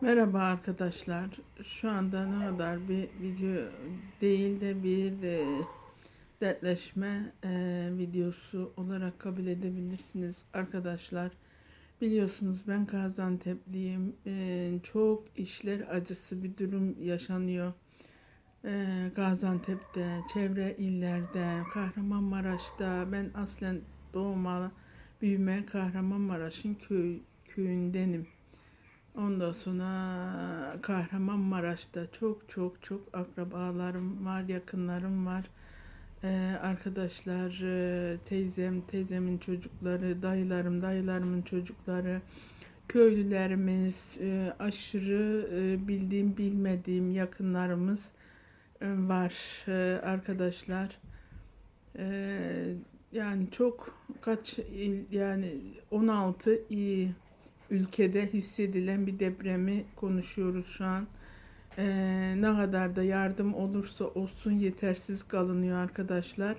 Merhaba arkadaşlar. Şu anda ne kadar bir video değil de bir e, dertleşme e, videosu olarak kabul edebilirsiniz arkadaşlar. Biliyorsunuz ben Gaziantep'liyim. E, çok işler acısı bir durum yaşanıyor. E, Gaziantep'te, çevre illerde, Kahramanmaraş'ta. Ben aslen doğma, büyüme Kahramanmaraş'ın köy, köyündenim. Ondan sonra Kahramanmaraş'ta çok çok çok akrabalarım var, yakınlarım var. Ee, arkadaşlar, e, teyzem, teyzemin çocukları, dayılarım, dayılarımın çocukları, köylülerimiz, e, aşırı e, bildiğim bilmediğim yakınlarımız e, var arkadaşlar. E, yani çok kaç il yani 16 il ülkede hissedilen bir depremi konuşuyoruz şu an. Ee, ne kadar da yardım olursa olsun yetersiz kalınıyor arkadaşlar.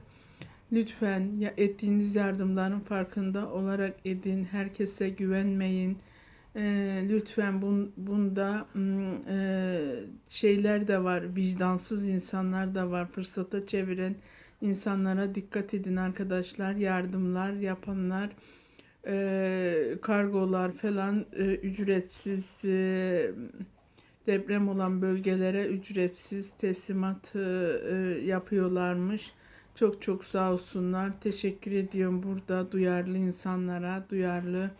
Lütfen ya ettiğiniz yardımların farkında olarak edin. Herkese güvenmeyin. Ee, lütfen bun, bunda e, şeyler de var. Vicdansız insanlar da var. Fırsata çeviren insanlara dikkat edin arkadaşlar. Yardımlar yapanlar e, kargolar falan e, ücretsiz e, deprem olan bölgelere ücretsiz teslimat e, yapıyorlarmış. Çok çok sağ olsunlar. Teşekkür ediyorum burada duyarlı insanlara, duyarlı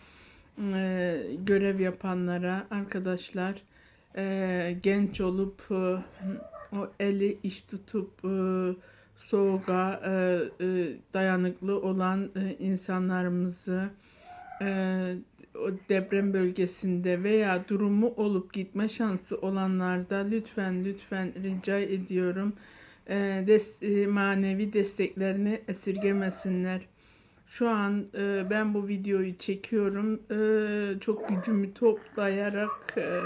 e, görev yapanlara, arkadaşlar e, genç olup e, o eli iş tutup e, soğuğa e, e, dayanıklı olan e, insanlarımızı o deprem bölgesinde veya durumu olup gitme şansı olanlarda lütfen lütfen rica ediyorum e, des, e, manevi desteklerini esirgemesinler. Şu an e, ben bu videoyu çekiyorum. E, çok gücümü toplayarak e,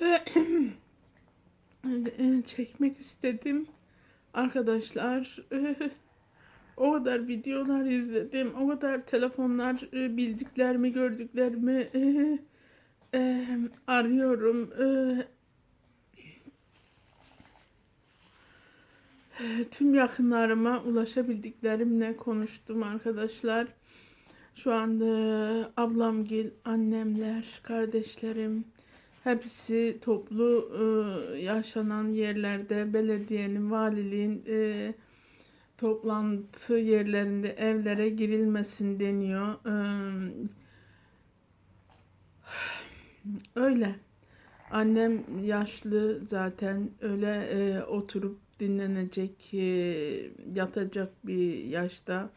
e, çekmek istedim. Arkadaşlar o kadar videolar izledim. O kadar telefonlar e, bildiklerimi, gördüklerimi e, e, arıyorum. E, e, tüm yakınlarıma ulaşabildiklerimle konuştum arkadaşlar. Şu anda ablamgil, annemler, kardeşlerim hepsi toplu e, yaşanan yerlerde belediyenin, valiliğin e, toplantı yerlerinde evlere girilmesin deniyor. Ee, öyle. Annem yaşlı zaten öyle e, oturup dinlenecek, e, yatacak bir yaşta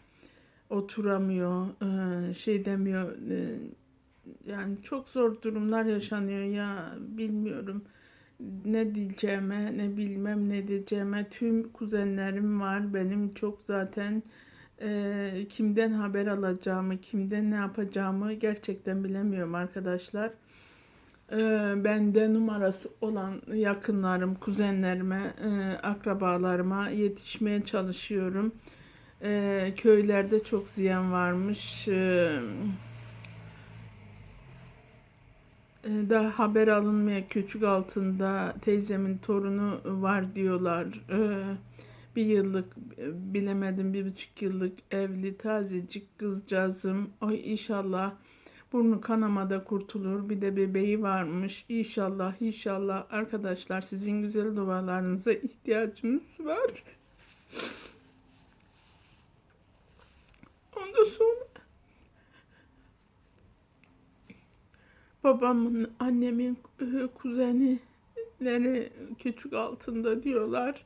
oturamıyor, e, şey demiyor. E, yani çok zor durumlar yaşanıyor ya bilmiyorum ne diyeceğime, ne bilmem ne diyeceğime tüm kuzenlerim var. Benim çok zaten e, kimden haber alacağımı, kimden ne yapacağımı gerçekten bilemiyorum arkadaşlar. E, bende numarası olan yakınlarım, kuzenlerime, e, akrabalarıma yetişmeye çalışıyorum. E, köylerde çok ziyan varmış. E, Ee, daha haber alınmaya küçük altında teyzemin torunu var diyorlar. Ee, bir yıllık bilemedim bir buçuk yıllık evli tazecik kızcağızım. Ay inşallah burnu kanamada kurtulur. Bir de bebeği varmış. İnşallah inşallah arkadaşlar sizin güzel dualarınıza ihtiyacımız var. Ondan sonra babamın, annemin e, kuzenleri küçük altında diyorlar.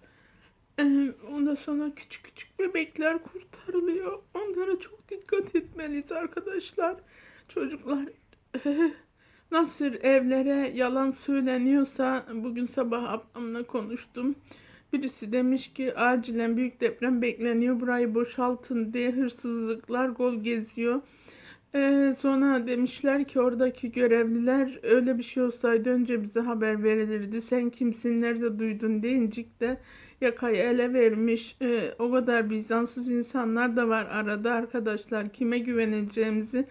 E, ondan sonra küçük küçük bebekler kurtarılıyor. Onlara çok dikkat etmeliyiz arkadaşlar. Çocuklar e, nasıl evlere yalan söyleniyorsa bugün sabah ablamla konuştum. Birisi demiş ki acilen büyük deprem bekleniyor burayı boşaltın diye hırsızlıklar gol geziyor. Ee, sonra demişler ki oradaki görevliler öyle bir şey olsaydı önce bize haber verilirdi. Sen kimsin nerede duydun deyincik de yakayı ele vermiş. Ee, o kadar bizansız insanlar da var arada arkadaşlar. Kime güveneceğimizi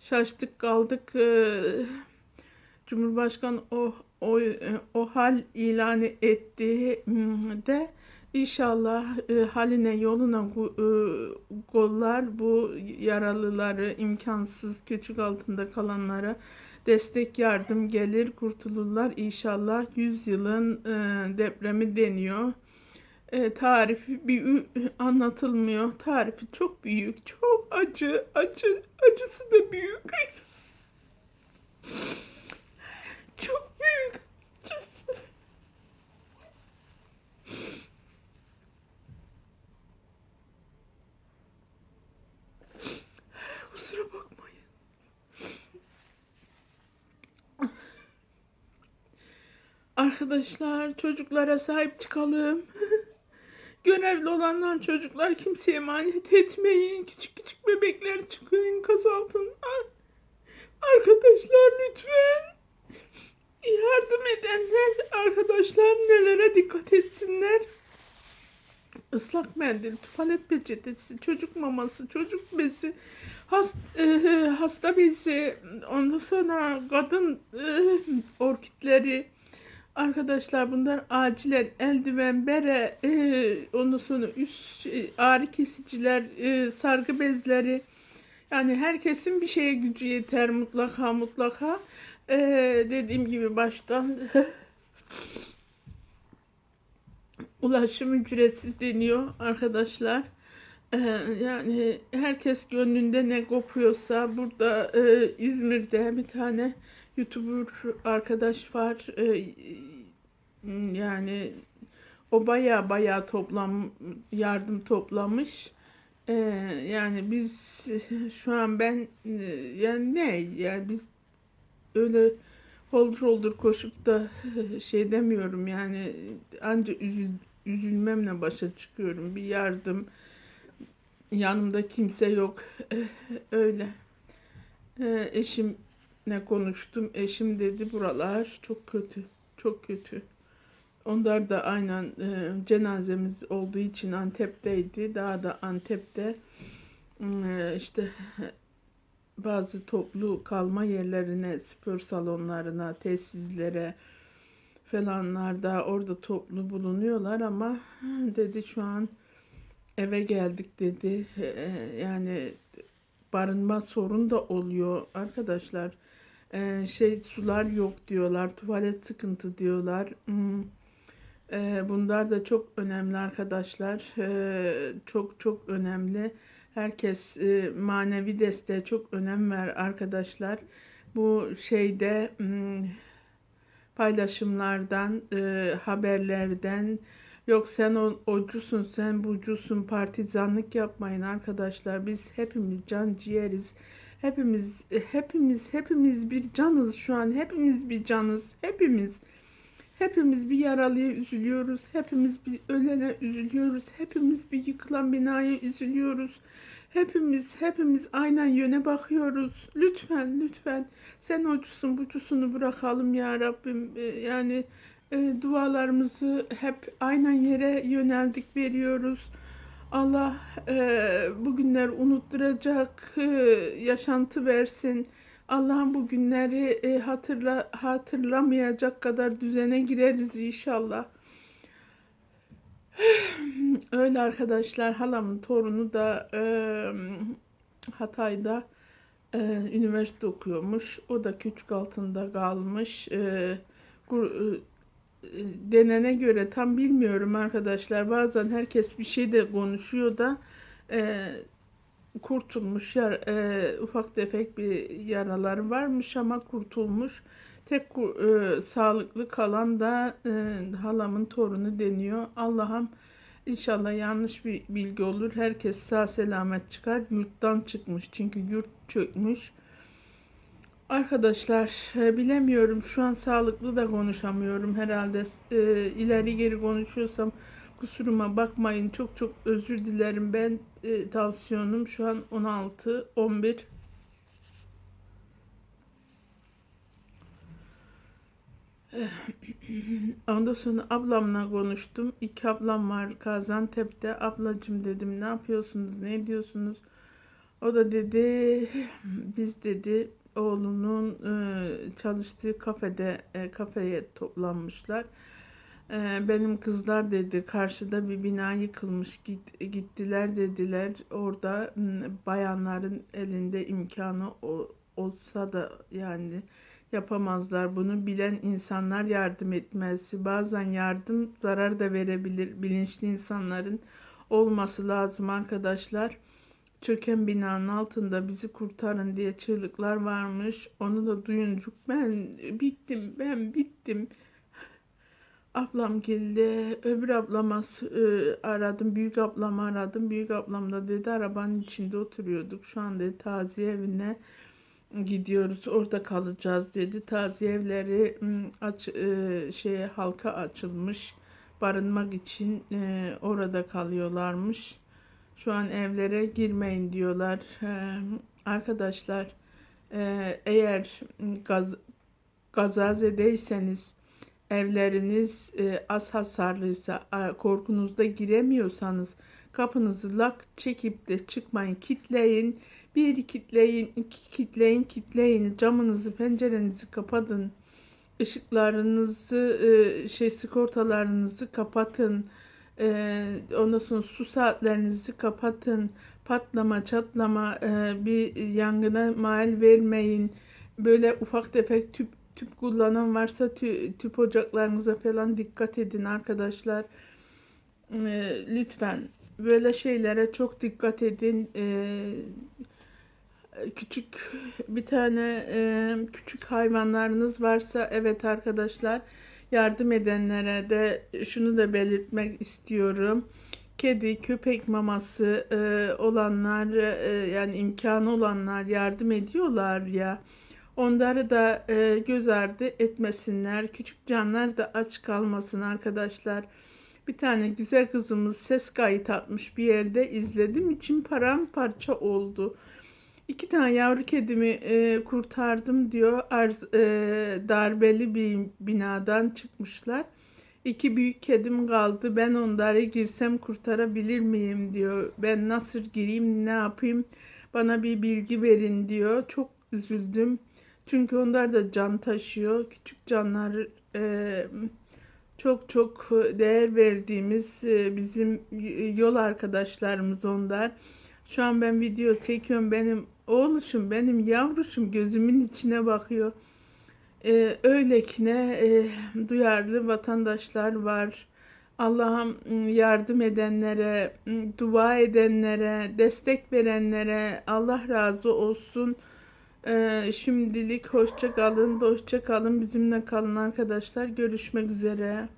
şaştık kaldık. Ee, Cumhurbaşkanı o o o hal ilan etti Hmm, de inşallah e, haline yoluna e, gollar bu yaralıları imkansız küçük altında kalanlara destek yardım gelir kurtulurlar inşallah 100 yılın e, depremi deniyor. E, tarifi bir anlatılmıyor. Tarifi çok büyük, çok acı, acı, acısı da büyük. Çok büyük acısı. Kusura bakmayın. Arkadaşlar çocuklara sahip çıkalım. Görevli olanlar çocuklar kimseye emanet etmeyin. Küçük küçük bebekler çıkıyor enkaz altından. Arkadaşlar lütfen yardım edenler arkadaşlar nelere dikkat etsinler. Islak mendil, tuvalet peçetesi, çocuk maması, çocuk bezi, hast, e, hasta bezi, ondan sonra kadın e, orkidleri, Arkadaşlar bunlar acilen eldiven, bere, e, ondan sonra üst e, ağrı kesiciler, e, sargı bezleri. Yani herkesin bir şeye gücü yeter mutlaka mutlaka. E, dediğim gibi baştan ulaşım ücretsiz deniyor arkadaşlar. E, yani herkes gönlünde ne kopuyorsa burada e, İzmir'de bir tane YouTuber arkadaş var. Ee, yani o baya baya toplam yardım toplamış. Ee, yani biz şu an ben e, yani ne yani biz öyle holdur holdur koşup da şey demiyorum yani anca üzül, üzülmemle başa çıkıyorum. Bir yardım yanımda kimse yok. Öyle. Ee, eşim ne konuştum. Eşim dedi buralar çok kötü. Çok kötü. Onlar da aynen e, cenazemiz olduğu için Antep'teydi. Daha da Antep'te e, işte bazı toplu kalma yerlerine, spor salonlarına, tesislere falanlarda orada toplu bulunuyorlar ama dedi şu an eve geldik dedi. E, yani barınma sorun da oluyor arkadaşlar. Ee, şey sular yok diyorlar, tuvalet sıkıntı diyorlar. Hmm. Ee, bunlar da çok önemli arkadaşlar. Ee, çok çok önemli. Herkes e, manevi desteğe çok önem ver arkadaşlar. Bu şeyde hmm, paylaşımlardan, e, haberlerden yok sen o, ocusun, sen bucusun, partizanlık yapmayın arkadaşlar. Biz hepimiz can ciğeriz. Hepimiz, hepimiz, hepimiz bir canız şu an. Hepimiz bir canız. Hepimiz. Hepimiz bir yaralıya üzülüyoruz. Hepimiz bir ölene üzülüyoruz. Hepimiz bir yıkılan binaya üzülüyoruz. Hepimiz, hepimiz aynen yöne bakıyoruz. Lütfen, lütfen. Sen ocusun, bucusunu bırakalım ya Rabbim. Ee, Yani e, dualarımızı hep aynen yere yöneldik veriyoruz. Allah e, bugünler unutturacak e, yaşantı versin. Allah bu günleri e, hatırla hatırlamayacak kadar düzene gireriz inşallah. Öyle arkadaşlar halamın torunu da e, Hatay'da e, üniversite okuyormuş. O da küçük altında kalmış. E, e, denene göre tam bilmiyorum arkadaşlar. Bazen herkes bir şey de konuşuyor da e, kurtulmuş. Yar, e, ufak tefek bir yaraları varmış ama kurtulmuş. Tek e, sağlıklı kalan da e, halamın torunu deniyor. Allah'ım inşallah yanlış bir bilgi olur. Herkes sağ selamet çıkar. Yurttan çıkmış çünkü yurt çökmüş. Arkadaşlar e, bilemiyorum şu an sağlıklı da konuşamıyorum herhalde e, ileri geri konuşuyorsam kusuruma bakmayın çok çok özür dilerim ben e, tansiyonum şu an 16 11 Ondan sonra ablamla konuştum. İki ablam var Gaziantep'te. Ablacım dedim ne yapıyorsunuz, ne ediyorsunuz? O da dedi biz dedi oğlunun e, çalıştığı kafede e, kafeye toplanmışlar. E, benim kızlar dedi karşıda bir bina yıkılmış git, gittiler dediler. Orada bayanların elinde imkanı olsa da yani yapamazlar. Bunu bilen insanlar yardım etmez. Bazen yardım zarar da verebilir. Bilinçli insanların olması lazım arkadaşlar. Çöken binanın altında bizi kurtarın diye çığlıklar varmış. Onu da duyuncuk ben bittim, ben bittim. Ablam geldi. Öbür ablama e, aradım. Büyük ablamı aradım. Büyük ablam da dedi arabanın içinde oturuyorduk. Şu an taziye evine gidiyoruz. Orada kalacağız dedi. Taziye evleri aç e, şeye halka açılmış. Barınmak için e, orada kalıyorlarmış. Şu an evlere girmeyin diyorlar. Ee, arkadaşlar e, eğer gaz, gazazedeyseniz evleriniz e, az hasarlıysa korkunuzda giremiyorsanız kapınızı lak çekip de çıkmayın kitleyin. Bir kitleyin iki kitleyin kitleyin. Camınızı pencerenizi kapatın. Işıklarınızı e, şey sigortalarınızı kapatın ee, ondan sonra su saatlerinizi kapatın. Patlama, çatlama, e, bir yangına mal vermeyin. Böyle ufak tefek tüp tüp kullanan varsa tü- tüp ocaklarınıza falan dikkat edin arkadaşlar. Ee, lütfen böyle şeylere çok dikkat edin. Ee, küçük bir tane e, küçük hayvanlarınız varsa evet arkadaşlar yardım edenlere de şunu da belirtmek istiyorum. Kedi, köpek maması e, olanlar e, yani imkanı olanlar yardım ediyorlar ya. Onları da e, göz ardı etmesinler. Küçük canlar da aç kalmasın arkadaşlar. Bir tane güzel kızımız ses kayıt atmış bir yerde izledim. İçim paramparça oldu. İki tane yavru kedimi e, kurtardım diyor. Arz, e, darbeli bir binadan çıkmışlar. İki büyük kedim kaldı. Ben onları girsem kurtarabilir miyim diyor. Ben nasıl gireyim, ne yapayım? Bana bir bilgi verin diyor. Çok üzüldüm. Çünkü onlar da can taşıyor. Küçük canlar e, çok çok değer verdiğimiz e, bizim yol arkadaşlarımız onlar. Şu an ben video çekiyorum. Benim oğluşum, benim yavruşum gözümün içine bakıyor. Ee, öylekine e, duyarlı vatandaşlar var. Allah'ım m, yardım edenlere, m, dua edenlere, destek verenlere Allah razı olsun. Ee, şimdilik hoşça kalın, hoşça kalın, bizimle kalın arkadaşlar. Görüşmek üzere.